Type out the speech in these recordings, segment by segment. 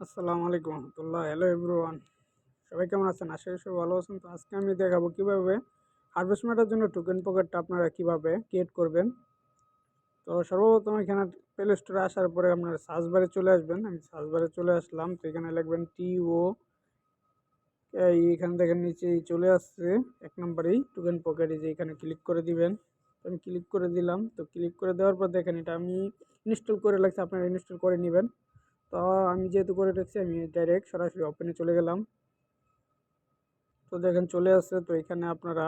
আসসালামু আলাইকুম রহমতুল্লাহ। Hello everyone সবাই কেমন আছেন? আশা করি সবাই ভালো আছেন। তো আজকে আমি দেখাবো কীভাবে হারভেস্ট জন্য টোকেন পকেটটা আপনারা কীভাবে ক্রিয়েট করবেন। তো সর্বপ্রথম এখানে প্লে স্টোরে আসার পরে আপনারা সার্চ বারে চলে আসবেন। আমি সার্চ বারে চলে আসলাম। তো এখানে লিখবেন টি ও এখান থেকে নিচে চলে আসছে। এক নম্বরেই টোকেন পকেট যে এখানে ক্লিক করে দিবেন। আমি ক্লিক করে দিলাম। তো ক্লিক করে দেওয়ার পর দেখেন এটা আমি ইনস্টল করে লাগছে আপনারা ইনস্টল করে নেবেন। তো আমি যেহেতু করে রেখেছি, আমি ডাইরেক্ট সরাসরি ওপেনে চলে গেলাম। তো দেখেন চলে আসছে, তো এখানে আপনারা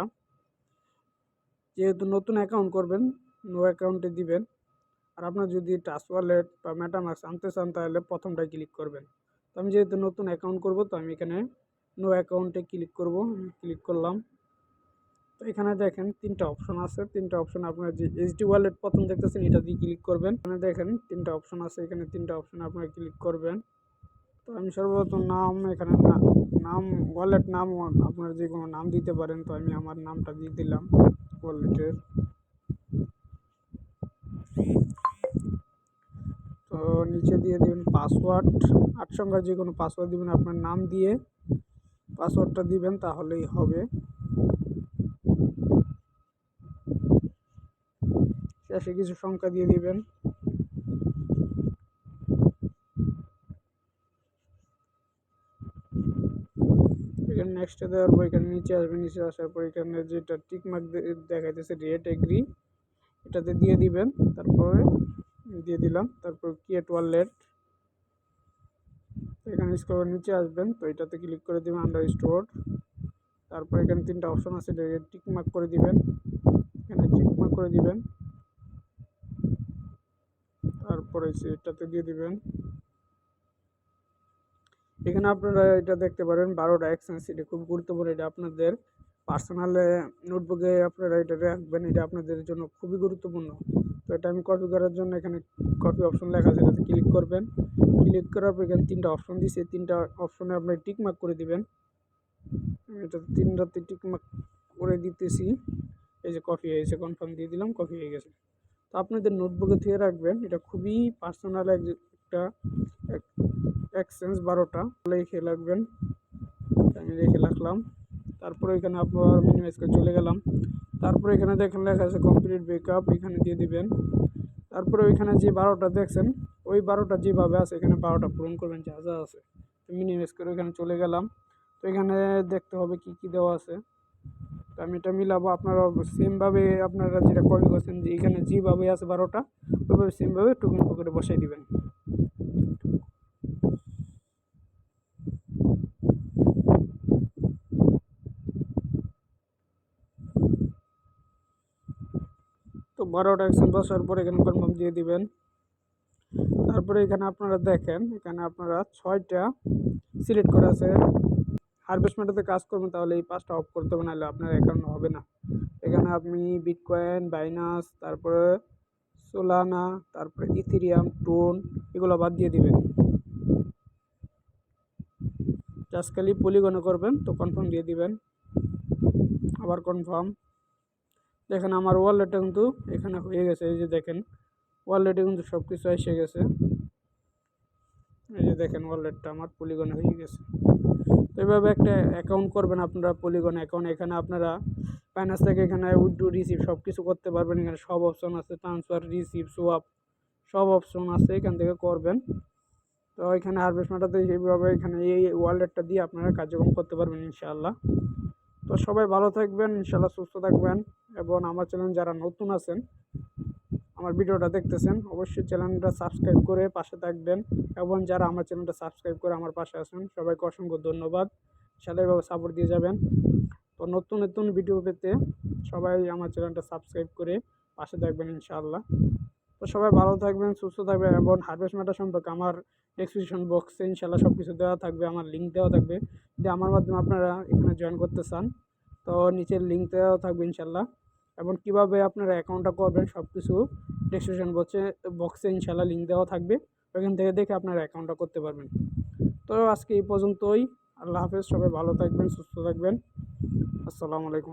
যেহেতু নতুন অ্যাকাউন্ট করবেন নো অ্যাকাউন্টে দিবেন। আর আপনার যদি টাচ ওয়ালেট বা ম্যাটামাক্স আনতে চান, তাহলে প্রথমটাই ক্লিক করবেন। তো আমি যেহেতু নতুন অ্যাকাউন্ট করব, তো আমি এখানে নো অ্যাকাউন্টে ক্লিক করব ক্লিক করলাম। তো এখানে দেখেন তিনটা অপশন আছে। তিনটা অপশন আপনার যে এইচডি ওয়ালেট প্রথম দেখতেছেন, এটা দিয়ে ক্লিক করবেন। এখানে দেখেন তিনটা অপশন আছে। এখানে তিনটা অপশন আপনারা ক্লিক করবেন। তো আমি সর্বপ্রথম নাম, এখানে নাম ওয়ালেট নাম, আপনার যে কোনো নাম দিতে পারেন। তো আমি আমার নামটা দিয়ে দিলাম ওয়ালেটের তো নিচে দিয়ে দেবেন পাসওয়ার্ড আট সংখ্যার যে কোনো পাসওয়ার্ড দিবেন, আপনার নাম দিয়ে পাসওয়ার্ডটা দিবেন, তাহলেই হবে। শেষে কিছু সংখ্যা দিয়ে দিবেন। এখানে নেক্সটে দেওয়ার পর এখানে নিচে আসবে, নিচে আসার পর এখানে যেটা টিকমার্ক দেখাইতেছে রেট এগ্রি এটাতে দিয়ে দিবেন। তারপরে দিয়ে দিলাম, তারপর ক্রিয়েট ওয়ালেট এখানে স্কোর নিচে আসবেন, তো এটাতে ক্লিক করে দিবেন আন্ডার স্টোর তারপর এখানে তিনটা অপশন আছে টিকমার্ক করে দিবেন। এখানে টিকমার্ক করে দিবেন। তারপরে এটাতে দিয়ে দিবেন। এখানে আপনারা এটা দেখতে পারেন, বারোটা এক্সচেঞ্জ, এটা খুব গুরুত্বপূর্ণ, এটা আপনাদের পার্সোনাল নোটবুকে আপনারা এটা রাখবেন, এটা আপনাদের জন্য খুবই গুরুত্বপূর্ণ। তো এটা আমি কপি করার জন্য এখানে কপি অপশন লেখা আছে, এটাতে ক্লিক করবেন। ক্লিক করার পর এখানে তিনটা অপশন দিয়েছে তিনটা অপশনে আপনি টিকমার্ক করে দিবেন। এটা তিনটাতে টিকমার্ক করে দিতেছি। এই যে কপি হয়েছে কনফার্ম দিয়ে দিলাম কপি হয়ে গেছে। তো আপনাদের নোটবুকে থেকে রাখবেন। এটা খুবই পার্সোনাল একটা এক্সচেঞ্জ বারোটা। লিখে রাখবেন। আমি লিখে রাখলাম। তারপরে এখানে আপনার মিনিমাইজ করে চলে গেলাম। তারপরে এখানে দেখেন লেখা আছে কমপ্লিট ব্রেকআপ এখানে দিয়ে দিবেন। তারপরে ওইখানে যে বারোটা দেখছেন, ওই বারোটা যেভাবে আছে, এখানে বারোটা পূরণ করবেন, যা যা আছে। মিনিমাইজ করে ওইখানে চলে গেলাম। তো এখানে দেখতে হবে কি কি দেওয়া আছে। আমি এটা মিলাবো আপনারা সেমভাবে আপনারা যেটা কপি করছেন যে এখানে যেভাবে আছে বারোটা, ওইভাবে সেমভাবে টুকুন পকেটে বসাই দিবেন। তো বারোটা একশন বসার পর এখানে কনফার্ম দিয়ে দিবেন। তারপরে এখানে আপনারা দেখেন, এখানে আপনারা ছয়টা সিলেক্ট করা আছে। হারভেস্টমেন্টে কাজ করবেন, তাহলে এই পাঁচটা অফ করতে হবে নাহলে আপনার অ্যাকাউন্ট হবে না। এখানে আপনি বিটকয়েন বাইনাস তারপরে সোলানা তারপরে ইথিরিয়াম টোন এগুলো বাদ দিয়ে দিবেন। জাস্ট খালি পলিগনে করবেন, তো কনফার্ম দিয়ে দিবেন। আবার কনফার্ম দেখেন আমার ওয়ালেটটা কিন্তু এখানে হয়ে গেছে, এই যে দেখেন ওয়ালেটে কিন্তু সব কিছু এসে গেছে। এই যে দেখেন ওয়ালেটটা আমার পলিগনে হয়ে গেছে। এভাবে একটা অ্যাকাউন্ট করবেন আপনারা পলিগন অ্যাকাউন্ট এখানে আপনারা ফাইন্যান্স থেকে এখানে উইড্রো রিসিভ সব কিছু করতে পারবেন। এখানে সব অপশন আছে ট্রান্সফার রিসিভ সোয়াপ সব অপশন আছে এখান থেকে করবেন। তো এখানে হারভেস্ট মাটাতে এইভাবে এখানে এই ওয়ালেটটা দিয়ে আপনারা কার্যক্রম করতে পারবেন ইনশাআল্লাহ। তো সবাই ভালো থাকবেন, ইনশাআল্লাহ সুস্থ থাকবেন। এবং আমার চ্যানেল যারা নতুন আছেন আমার ভিডিওটা দেখতেছেন, অবশ্যই চ্যানেলটা সাবস্ক্রাইব করে পাশে থাকবেন এবং যারা আমার চ্যানেলটা সাবস্ক্রাইব করে আমার পাশে আছেন, সবাইকে অসংখ্য ধন্যবাদ। সাদাইভাবে সাপোর্ট দিয়ে যাবেন। তো নতুন নতুন ভিডিও পেতে সবাই আমার চ্যানেলটা সাবস্ক্রাইব করে পাশে থাকবেন ইনশাআল্লাহ। তো সবাই ভালো থাকবেন, সুস্থ থাকবেন এবং হারভেস্ট ম্যাটার সম্পর্কে আমার ডেসক্রিপশন বক্সে ইনশাল্লাহ সব কিছু দেওয়া থাকবে, আমার লিঙ্ক দেওয়া থাকবে। যে আমার মাধ্যমে আপনারা এখানে জয়েন করতে চান, তো নিচের লিঙ্ক দেওয়া থাকবে ইনশাল্লাহ এবং কীভাবে আপনারা অ্যাকাউন্টটা করবেন সব কিছু ডিসক্রিপশন বক্সে বক্সে ইনশাল্লাহ লিঙ্ক দেওয়া থাকবে। ওইখান থেকে দেখে আপনারা অ্যাকাউন্টটা করতে পারবেন। তো আজকে এই পর্যন্তই। আল্লাহ হাফেজ, সবাই ভালো থাকবেন, সুস্থ থাকবেন। আসসালামু আলাইকুম।